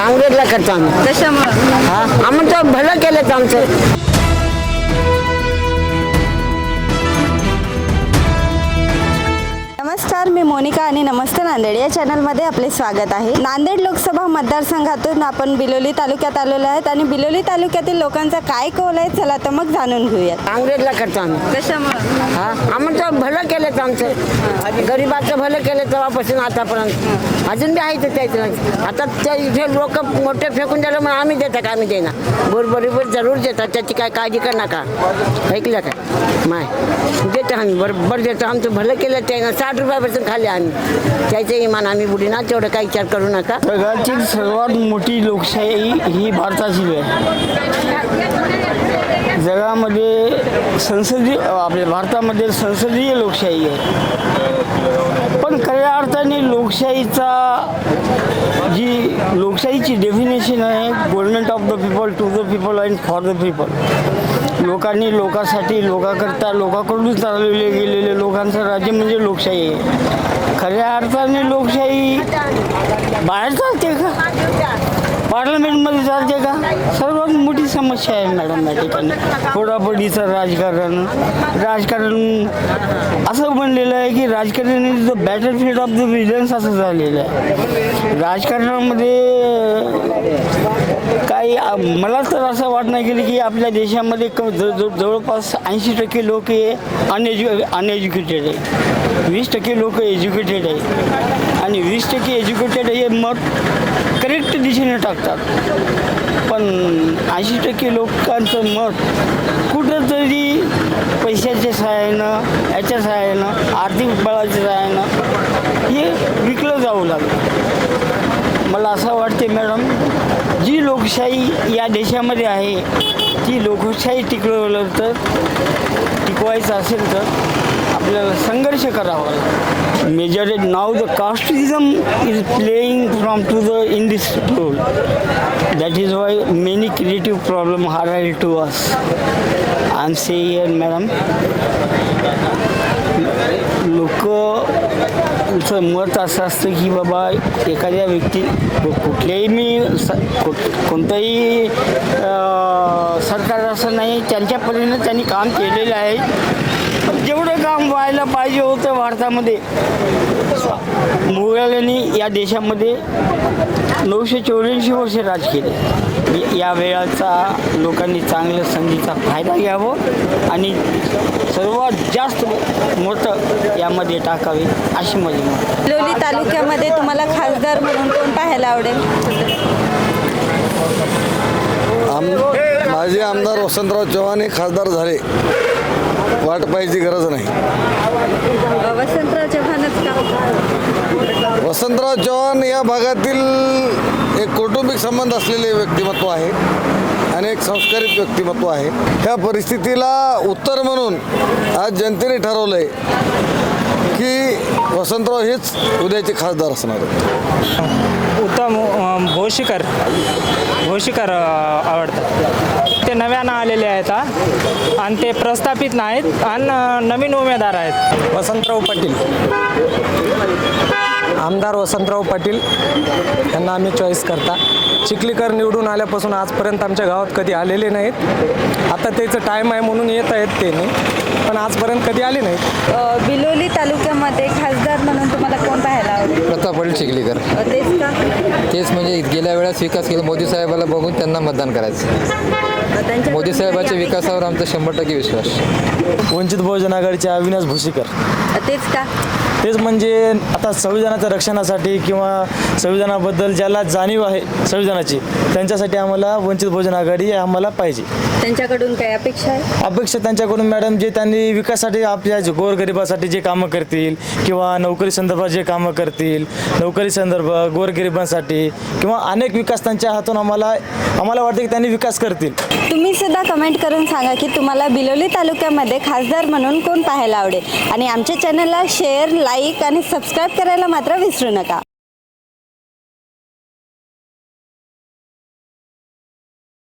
काँग्रेसला करतो आम्ही. कशामुळं? हा आम्ही भलं केलं तर आमचं. नमस्कार मी मोनिका आणि नमस्ते नांदेड या चॅनलमध्ये आपले स्वागत आहे. नांदेड लोकसभा मतदारसंघातून आपण बिलोली तालुक्यात आलेलो आहेत आणि बिलोली तालुक्यातील लोकांचा काय कौल आहे चला तर मग जाणून घेऊयात. काँग्रेसला करतो आम्ही. कशामुळं? हा आम्ही भलं केलं तर आमचं. गरीबाचं भलं केलं तेव्हापासून आतापर्यंत. अजून बी आहे ते त्याचं आता त्या इथे लोक मोठे फेकून दिलं मग आम्ही देतात आम्ही देणार. बरोबर जरूर देतात. त्याची काय काळजी कर नका. ऐकलं काय माय. देतो आम्ही. बरोबर देतो. आमचं भलं केलं ते साठ रुपयापासून खाल्ले आम्ही. त्याचं इमान आम्ही बुडी ना तेवढं काही विचार करू नका. जगातील सर्वात मोठी लोकशाही ही भारताची आहे. जगामध्ये संसदीय आपल्या भारतामध्ये संसदीय लोकशाही आहे. पण खऱ्या अर्थाने लोकशाहीचा जी लोकशाहीची डेफिनेशन आहे government of the people to the people and for the people लोकांनी लोकांसाठी लोकांकरता लोकांकडून चालवले गेलेले लोकांचं राज्य म्हणजे लोकशाही आहे. खऱ्या अर्थाने लोकशाही बाहेर चालते का? पार्लमेंटमध्ये चालते का? सर्वात मोठी समस्या आहे मॅडम या ठिकाणी. फोडाफोडीचं राजकारण. राजकारण असं बनलेलं आहे की राजकारण is the battlefield of the visions असं झालेलं आहे. राजकारणामध्ये काही मला तर असं वाटणं गेलं की आपल्या देशामध्ये क ज- ज- जवळपास ऐंशी टक्के लोक हे अनएज्यु अनएज्युकेटेड आहे वीस टक्के लोक एज्युकेटेड आहे आणि वीस टक्के एज्युकेटेड हे मत करेक्ट दिशेने टाकतात. पण ऐंशी टक्के लोकांचं मत कुठंतरी पैशाच्या सहाय्यानं याच्या सहाय्यानं आर्थिक बळाच्या सहाय्यानं हे विकलं जाऊ लागलं. मला असं वाटते मॅडम जी लोकशाही या देशामध्ये आहे ती लोकशाही टिकवलं तर टिकवायचं असेल तर आपल्याला संघर्ष करावा लागेल. Major now the casteism is playing from to the in this role that is why many creative problem हार are to us I am say madam माझं मत असं असतं की बाबा एखाद्या व्यक्ती कुठल्याही मी स कोणतंही सरकार असं नाही त्यांच्या परीनं त्यांनी काम केलेलं आहे. जेवढं काम व्हायला पाहिजे होतं भारतामध्ये मुघलांनी या देशामध्ये नऊशे चौऱ्याऐंशी वर्ष राज केले. या- वेळाचा लोकांनी चांगल्या संधीचा फायदा घ्यावं आणि सर्वात जास्त मोठं यामध्ये टाकावे अशी माझी. बिलोली तालुक्यामध्ये तुम्हाला खासदार म्हणून कोण पाहायला आवडेल? आम माजी आमदार वसंतराव चव्हाण हे खासदार झाले. वाट पाहायची गरज नाही. वसंतराव चव्हाणच का? वसंतराव चव्हाण या भागातील एक कौटुंबिक संबंध असलेले व्यक्तिमत्व आहे आणि एक संस्कारित व्यक्तिमत्व आहे. ह्या परिस्थितीला उत्तर म्हणून आज जनतेने ठरवलं आहे की वसंतराव हेच उद्याचे खासदार असणार. उत्तम भोशीकर. भोशीकर आवडतात. ते नव्यानं आलेले आहेत. आणि ते प्रस्थापित नाहीत आणि नवीन उमेदवार आहेत. वसंतराव पाटील. आमदार वसंतराव पाटील यांना आम्ही चॉईस करता. चिखलीकर निवडून आल्यापासून आजपर्यंत आमच्या गावात कधी आलेले नाहीत. आता त्याचं टाईम आहे म्हणून येत आहेत ते नाही. पण आजपर्यंत कधी आले नाहीत? बिलोली तालुक्यामध्ये खासदार म्हणून तुम्हाला कोण पाहायला आवडेल? प्रताप पाटील चिखलीकर. अ, तेच का? तेच म्हणजे गेल्या वेळेस विकास केला. मोदी साहेबाला बघून त्यांना मतदान करायचं. मोदी साहेबाच्या विकासावर आमचा शंभर टक्के विश्वास. वंचित बहुजन आघाडीचे अविनाश भोसीकर. तेच का? तेच म्हणजे आता संविधानाच्या रक्षणासाठी किंवा संविधानाबद्दल ज्याला जाणीव आहे संविधानाची त्यांच्यासाठी आम्हाला वंचित बहुजन आघाडी आम्हाला पाहिजे. त्यांच्याकडून काय अपेक्षा आहे? अपेक्षा त्यांच्याकडून मॅडम जे त्यांनी विकासासाठी आपल्या जे गोरगरिबासाठी जे कामं करतील किंवा नोकरी संदर्भात जे कामं करतील नोकरी संदर्भ गोरगरिबांसाठी किंवा अनेक विकास त्यांच्या हातून आम्हाला आम्हाला वाटतं की त्यांनी विकास करतील. तुम्ही सुद्धा कमेंट करून सांगा की तुम्हाला बिलोली तालुक्यामध्ये खासदार म्हणून कोण पाहायला आवडेल. आणि आमच्या चॅनलला शेअर लाईक आणि सबस्क्राईब करायला मात्र विसरू नका.